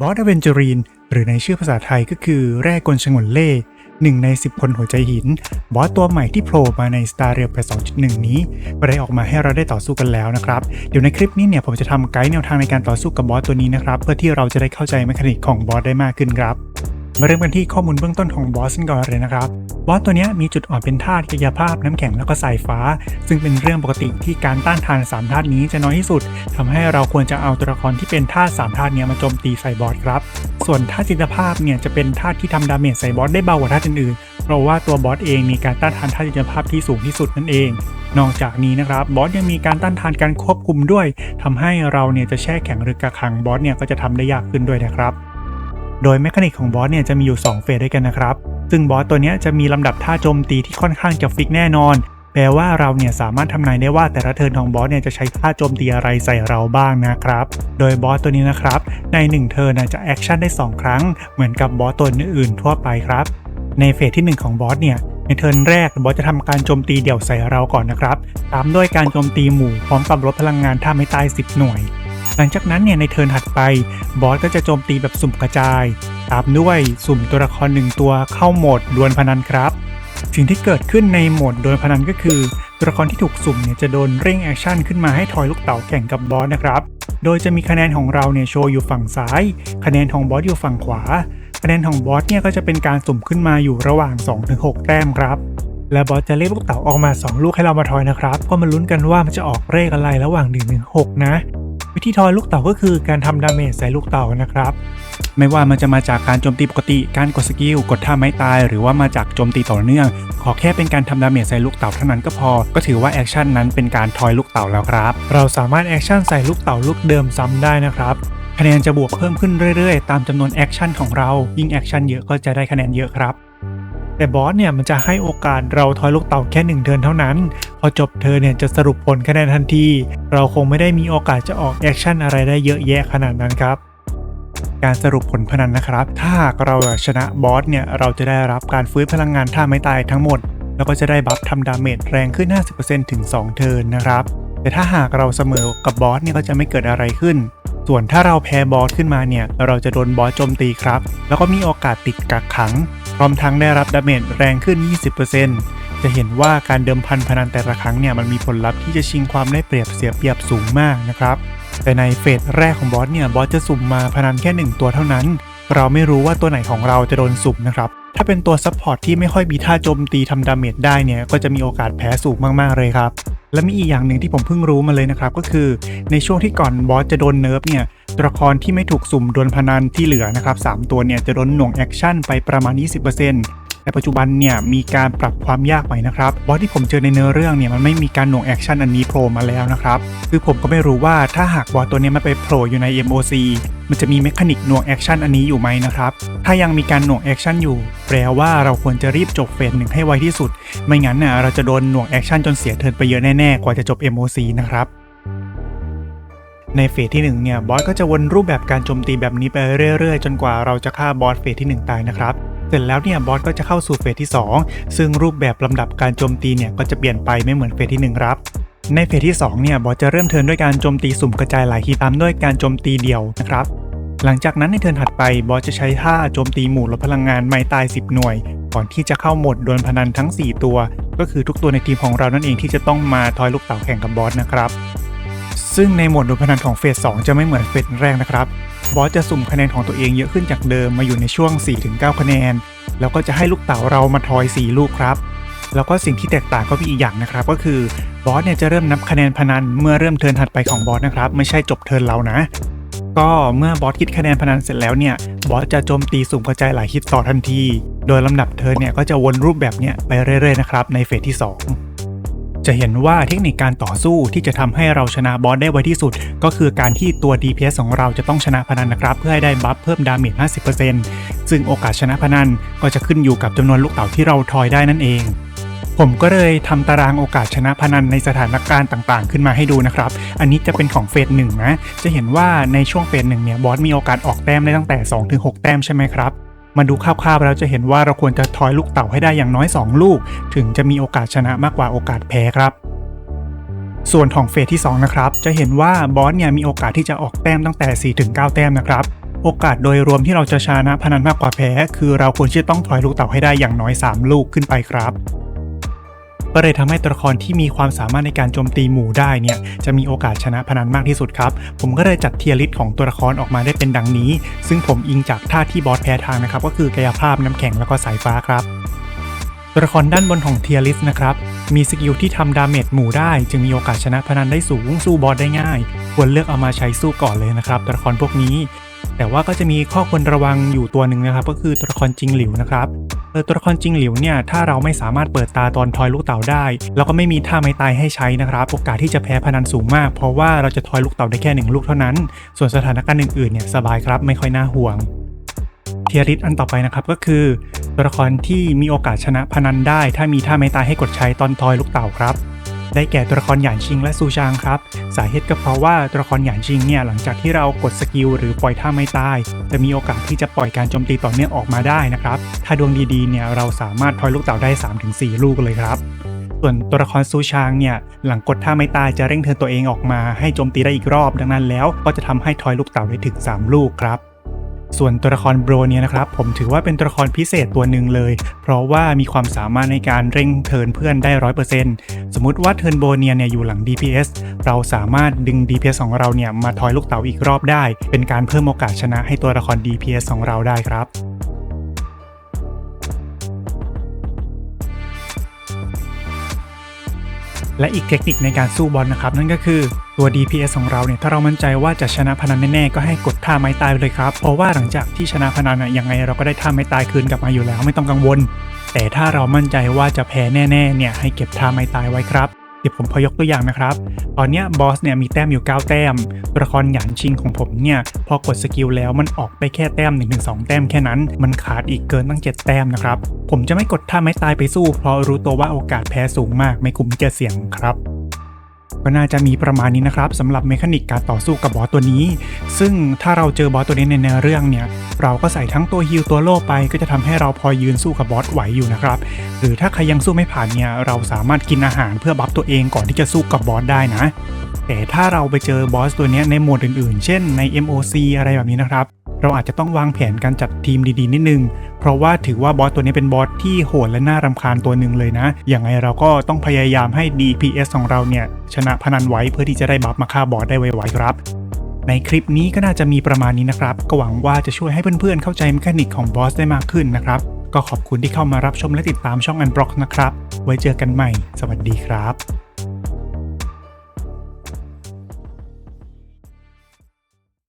บอสอเวนเจอรีน หรือในชื่อภาษาไทยก็คือแร่กลชงนเล่หนึ่งใน 10 คนหัวใจหิน บอสตัวใหม่ที่โผล่มาใน Star Rail ไป2.1 นี้ก็ได้ออกมาให้เราได้ต่อสู้กันแล้วนะครับ เดี๋ยวในคลิปนี้เนี่ยผมจะทำไกด์แนวทางในการต่อสู้กับบอสตัวนี้นะครับ เพื่อที่เราจะได้เข้าใจแมคานิกของบอสได้มากขึ้นครับ มาเริ่มกันที่ข้อมูลเบื้องต้นของบอสกันก่อนเลยนะครับ บอสตัวนี้มีจุดอ่อนเป็นธาตุกายภาพน้ำแข็งแล้วก็สายฟ้า ซึ่งเป็นเรื่องปกติที่การต้านทานสามธาตุนี้จะน้อยที่สุดทำให้เราควรจะเอาตัวละครที่เป็นธาตุสามธาตุนี้มาโจมตีใส่บอสครับ ส่วนธาตุจิตภาพเนี่ยจะเป็นธาตุที่ทำดาเมจใส่บอสได้เบากว่าธาตุอื่นๆ เพราะว่าตัวบอสเองมีการต้านทานธาตุจิตภาพที่สูงที่สุดนั่นเองนอกจากนี้นะครับบอสยังมีการต้านทานการควบคุมด้วยทำให้เราเนี่ยจะแช่แข็งหรือกักขังบอสเนี่ยก็จะทำได้ยากขึ้นด้วยนะครับ โดยแมคานิกของบอสเนี่ยจะมีอยู่ 2 เฟสด้วยกันนะครับ ซึ่งบอสตัวนี้จะมีลำดับท่าโจมตีที่ค่อนข้างจะฟิกแน่นอน แปลว่าเราเนี่ยสามารถทำนายได้ว่าแต่ละเทิร์นของบอสเนี่ยจะใช้ท่าโจมตีอะไรใส่เราบ้างนะครับ โดยบอสตัวนี้นะครับ ใน1เทิร์นจะแอคชั่นได้ 2 ครั้ง เหมือนกับบอสตัวอื่นๆทั่วไปครับ ในเฟสที่ 1 ของบอสเนี่ยในเทิร์นแรกบอสจะทำการโจมตีเดี่ยวใส่เราก่อนนะครับ ตามด้วยการโจมตีหมู่พร้อมกับลดพลังงานท่าไม่ตาย 10 หน่วย หลังจากนั้นเนี่ยในเทิร์นถัดไปบอสก็จะโจมตีแบบสุ่มกระจาย ตามด้วยสุ่มตัวละครหนึ่งตัวเข้าโหมดดวลพนันครับ สิ่งที่เกิดขึ้นในโหมดดวลพนันก็คือ ตัวละครที่ถูกสุ่มเนี่ยจะโดนเร่งแอคชั่นขึ้นมาให้ทอยลูกเต๋าแข่งกับบอสนะครับ โดยจะมีคะแนนของเราเนี่ยโชว์อยู่ฝั่งซ้าย คะแนนของบอสอยู่ฝั่งขวา คะแนนของบอสเนี่ยก็จะเป็นการสุ่มขึ้นมาอยู่ระหว่าง 2-6 แต้มครับและบอสจะเรียกลูกเต๋าออกมา 2 ลูกให้เรามาทอยนะครับ ก็มาลุ้นกันว่ามันจะออกเลขอะไรระหว่าง1-6นะ วิธีทอยลูกเต๋าก็คือการทำดาเมจใส่ลูกเต๋านะครับ ไม่ว่ามันจะมาจากการโจมตีปกติ การกดสกิล กดท่าไม้ตาย หรือว่ามาจากโจมตีต่อเนื่อง ขอแค่เป็นการทำดาเมจใส่ลูกเต่าเท่านั้นก็พอ ก็ถือว่าแอคชั่นนั้นเป็นการทอยลูกเต่าแล้วครับ เราสามารถแอคชั่นใส่ลูกเต่าลูกเดิมซ้ำได้นะครับคะแนนจะบวกเพิ่มขึ้นเรื่อยๆ ตามจำนวนแอคชั่นของเรา ยิ่งแอคชั่นเยอะก็จะได้คะแนนเยอะครับ แต่บอสเนี่ยมันจะให้โอกาสเราทอยลูกเต่าแค่หนึ่งเทินเท่านั้น พอจบเทินเนี่ยจะสรุปผลคะแนนทันที เราคงไม่ได้มีโอกาสจะออกแอคชั่นอะไรได้เยอะแยะขนาดนั้นครับการสรุปผลพนันนะครับ ถ้าหากเราชนะบอสเนี่ย เราจะได้รับการฟื้นพลังงานท่าไม่ตายทั้งหมด แล้วก็จะได้บัฟทำดาเมจแรงขึ้น 50%ถึง 2 เทิร์นนะครับ แต่ถ้าหากเราเสมอกับบอสเนี่ยก็จะไม่เกิดอะไรขึ้น ส่วนถ้าเราแพ้บอสขึ้นมาเนี่ย เราจะโดนบอสโจมตีครับ แล้วก็มีโอกาสติดกักขัง พร้อมทั้งได้รับดาเมจแรงขึ้น 20%จะเห็นว่าการเดิมพันพนันแต่ละครั้งเนี่ยมันมีผลลัพธ์ที่จะชิงความได้เปรียบเสียเปรียบสูงมากนะครับแต่ในเฟสแรกของบอสเนี่ยบอสจะสุ่มมาพนันแค่ 1 ตัวเท่านั้น เราไม่รู้ว่าตัวไหนของเราจะโดนสุ่มนะครับถ้าเป็นตัวซัพพอร์ตที่ไม่ค่อยมีท่าโจมตีทำดาเมจได้เนี่ยก็จะมีโอกาสแพ้สูงมากๆเลยครับ และมีอีกอย่างหนึ่งที่ผมเพิ่งรู้มาเลยนะครับ ก็คือในช่วงที่ก่อนบอสจะโดนเนิร์ฟเนี่ยตัวละครที่ไม่ถูกสุ่มโดนพนันที่เหลือนะครับสามตัวเนี่ยจะโดนหน่วงแอคชั่นไปประมาณ 20% แต่ปัจจุบันเนี่ยมีการปรับความยากใหม่นะครับบอสที่ผมเจอในเนื้อเรื่องเนี่ยมันไม่มีการหน่วงแอคชั่นอันนี้โผล่มาแล้วนะครับคือผมก็ไม่รู้ว่าถ้าหากบอสตัวนี้มันไปโผล่อยู่ใน MOC มันจะมีเมคานิกหน่วงแอคชั่นอันนี้อยู่ไหมนะครับ ถ้ายังมีการหน่วงแอคชั่นอยู่ แปลว่าเราควรจะรีบจบเฟสหนึ่งให้ไวที่สุด ไม่งั้นน่ะเราจะโดนหน่วงแอคชั่นจนเสียเทินไปเยอะแน่ๆ กว่าจะจบ MOC นะครับในเฟสที่1เนี่ยบอสก็จะวนรูปแบบการโจมตีแบบนี้ไปเรื่อยๆ จนกว่าเราจะฆ่าบอสเฟสที่ 1 ตายนะครับ เสร็จแล้วเนี่ยบอสก็จะเข้าสู่เฟสที่ 2 ซึ่งรูปแบบลำดับการโจมตีเนี่ยก็จะเปลี่ยนไปไม่เหมือนเฟสที่1ครับในเฟสที่2เนี่ยบอสจะเริ่มเทินด้วยการโจมตีสุ่มกระจายหลายทีตามด้วยการโจมตีเดี่ยวนะครับ หลังจากนั้นในเทินถัดไปบอสจะใช้ท่าโจมตีหมู่ลดพลังงานไม่ตาย 10 หน่วย ก่อนที่จะเข้าโหมดดวลพนันทั้ง 4 ตัว ก็คือทุกตัวในทีมของเรานั่นเองที่จะต้องมาทอยลูกเต๋าแข่งกับบอสนะครับ ซึ่งในหมวดดวลพนันของเฟส2จะไม่เหมือนเฟสแรกนะครับ บอสจะสุ่มคะแนนของตัวเองเยอะขึ้นจากเดิมมาอยู่ในช่วง 4-9 คะแนน แล้วก็จะให้ลูกเต๋าเรามาทอย 4 ลูกครับ แล้วก็สิ่งที่แตกต่างก็มีอีกอย่างนะครับ ก็คือบอสเนี่ยจะเริ่มนับคะแนนพนันเมื่อเริ่มเทิร์นถัดไปของบอสนะครับ ไม่ใช่จบเทิร์นเรานะ ก็เมื่อบอสคิดคะแนนพนันเสร็จแล้วเนี่ย บอสจะโจมตีสุ่มกระจายหลายฮิตต่อทันที โดยลำดับเทิร์นเนี่ยก็จะวนรูปแบบเนี้ยไปเรื่อยๆนะครับในเฟสที่ 2 จะเห็นว่าเทคนิคการต่อสู้ที่จะทำให้เราชนะบอสได้ไวที่สุด ก็คือการที่ตัว DPS ของเราจะต้องชนะพนันนะครับ เพื่อให้ได้บัฟเพิ่มดาเมจ 50%ซึ่งโอกาสชนะพนันก็จะขึ้นอยู่กับจำนวนลูกเต๋าที่เราทอยได้นั่นเองผมก็เลยทำตารางโอกาสชนะพนันในสถานการณ์ต่างๆ ขึ้นมาให้ดูนะครับ อันนี้จะเป็นของเฟสหนึ่งนะ จะเห็นว่าในช่วงเฟสหนึ่งเนี่ยบอสมีโอกาสออกแต้มได้ตั้งแต่ 2-6 แต้มใช่ไหมครับ มาดูคร่าวๆแล้วจะเห็นว่าเราควรจะทอยลูกเต่าให้ได้อย่างน้อย 2 ลูก ถึงจะมีโอกาสชนะมากกว่าโอกาสแพ้ครับส่วนของเฟสที่ 2 นะครับ จะเห็นว่าบอสเนี่ยมีโอกาสที่จะออกแต้มตั้งแต่ 4-9 แต้มนะครับ โอกาสโดยรวมที่เราจะชนะพนันมากกว่าแพ้ คือเราควรที่จะต้องถอยลูกเต่าให้ได้อย่างน้อย 3 ลูกขึ้นไปครับ ก็เลยทำให้ตัวละครที่มีความสามารถในการโจมตีหมู่ได้เนี่ยจะมีโอกาสชนะพนันมากที่สุดครับ ผมก็เลยจัดเทียร์ลิสต์ของตัวละครออกมาได้เป็นดังนี้ ซึ่งผมอิงจากท่าที่บอสแพ้ทางนะครับก็คือกายภาพน้ำแข็งแล้วก็สายฟ้าครับตัวละครด้านบนของเทียร์ลิสต์นะครับ มีสกิลที่ทำดาเมจหมู่ได้ จึงมีโอกาสชนะพนันได้สูงสู้บอสได้ง่าย ควรเลือกเอามาใช้สู้ก่อนเลยนะครับ ตัวละครพวกนี้ แต่ว่าก็จะมีข้อควรระวังอยู่ตัวหนึ่งนะครับ ก็คือตัวละครจริงหลิวนะครับ ตัวละครจริงหลิวเนี่ยถ้าเราไม่สามารถเปิดตาตอนทอยลูกเต่าได้ แล้วก็ไม่มีท่าไม้ตายให้ใช้นะครับโอกาสที่จะแพ้พนันสูงมาก เพราะว่าเราจะทอยลูกเต่าได้แค่หนึ่งลูกเท่านั้น ส่วนสถานการณ์อื่นๆเนี่ยสบายครับไม่ค่อยน่าห่วงเทียริสอันต่อไปนะครับก็คือ ตัวละครที่มีโอกาสชนะพนันได้ ถ้ามีท่าไม้ตายให้กดใช้ตอนทอยลูกเต่าครับ ได้แก่ตัวละครหยานชิงและซูชางครับ สาเหตุก็เพราะว่าตัวละครหยานชิงเนี่ยหลังจากที่เรากดสกิลหรือปล่อยท่าไม้ตาย จะมีโอกาสที่จะปล่อยการโจมตีต่อเนื่องออกมาได้นะครับ ถ้าดวงดีๆเนี่ยเราสามารถทอยลูกเต่าได้ 3-4 ลูกเลยครับส่วนตัวละครซูชางเนี่ยหลังกดท่าไม้ตายจะเร่งเทินตัวเองออกมาให้โจมตีได้อีกรอบ ดังนั้นแล้วก็จะทำให้ทอยลูกเต่าได้ถึง 3 ลูกครับ ส่วนตัวละครโบรเนี่ยนะครับผมถือว่าเป็นตัวละครพิเศษตัวหนึ่งเลย เพราะว่ามีความสามารถในการเร่งเทินเพื่อนได้ร้อยเปอร์เซ็นต์สมมติว่าเทินโบเนียเนี่ยอยู่หลัง DPS เราสามารถดึง DPS ของเราเนี่ยมาทอยลูกเต๋าอีกรอบได้ เป็นการเพิ่มโอกาสชนะให้ตัวละคร DPS ของเราได้ครับและอีกเทคนิคในการสู้บอลนะครับ นั่นก็คือ ตัว DPS ของเราเนี่ยถ้าเรามั่นใจว่าจะชนะพนันแน่ๆก็ให้กดท่าไม้ตายไปเลยครับ เพราะว่าหลังจากที่ชนะพนันอะยังไงเราก็ได้ท่าไม้ตายคืนกลับมาอยู่แล้วไม่ต้องกังวล แต่ถ้าเรามั่นใจว่าจะแพ้แน่ๆเนี่ยให้เก็บท่าไม้ตายไว้ครับเดี๋ยวผมพอยกตัวอย่างนะครับ ตอนนี้บอสเนี่ยมีแต้มอยู่ 9 แต้ม ตัวละครหยานชิงของผมเนี่ยพอกดสกิลแล้วมันออกไปแค่แต้ม 1-2 แต้มแค่นั้น มันขาดอีกเกินตั้ง 7 แต้มนะครับ ผมจะไม่กดท่าไม้ตายไปสู้ เพราะรู้ตัวว่าโอกาสแพ้สูงมากไม่คุ้มที่จะเสี่ยงครับ ก็น่าจะมีประมาณนี้นะครับสำหรับเมคานิกการต่อสู้กับบอสตัวนี้ ซึ่งถ้าเราเจอบอสตัวนี้ในเนื้อเรื่องเนี่ย เราก็ใส่ทั้งตัวฮิลตัวโล่ไป ก็จะทำให้เราพอยืนสู้กับบอสไหวอยู่นะครับ หรือถ้าใครยังสู้ไม่ผ่านเนี่ย เราสามารถกินอาหารเพื่อบัฟตัวเองก่อนที่จะสู้กับบอสได้นะ แต่ถ้าเราไปเจอบอสตัวนี้ในโหมดอื่นๆ เช่นใน MOC อะไรแบบนี้นะครับ เราอาจจะต้องวางแผนการจัดทีมดีๆ นิดนึง เพราะว่าถือว่าบอสตัวนี้เป็นบอสที่โหดและน่ารำคาญตัวหนึ่งเลยนะ อย่างไรเราก็ต้องพยายามให้ DPS ของเราเนี่ยชนะพนันไว้เพื่อที่จะได้บัฟมาฆ่าบอสได้ไวๆครับในคลิปนี้ก็น่าจะมีประมาณนี้นะครับ ก็หวังว่าจะช่วยให้เพื่อนๆ เข้าใจเมคานิกของบอสได้มากขึ้นนะครับ ก็ขอบคุณที่เข้ามารับชมและติดตามช่อง Unblock นะครับ ไว้เจอกันใหม่ สวัสดีครับ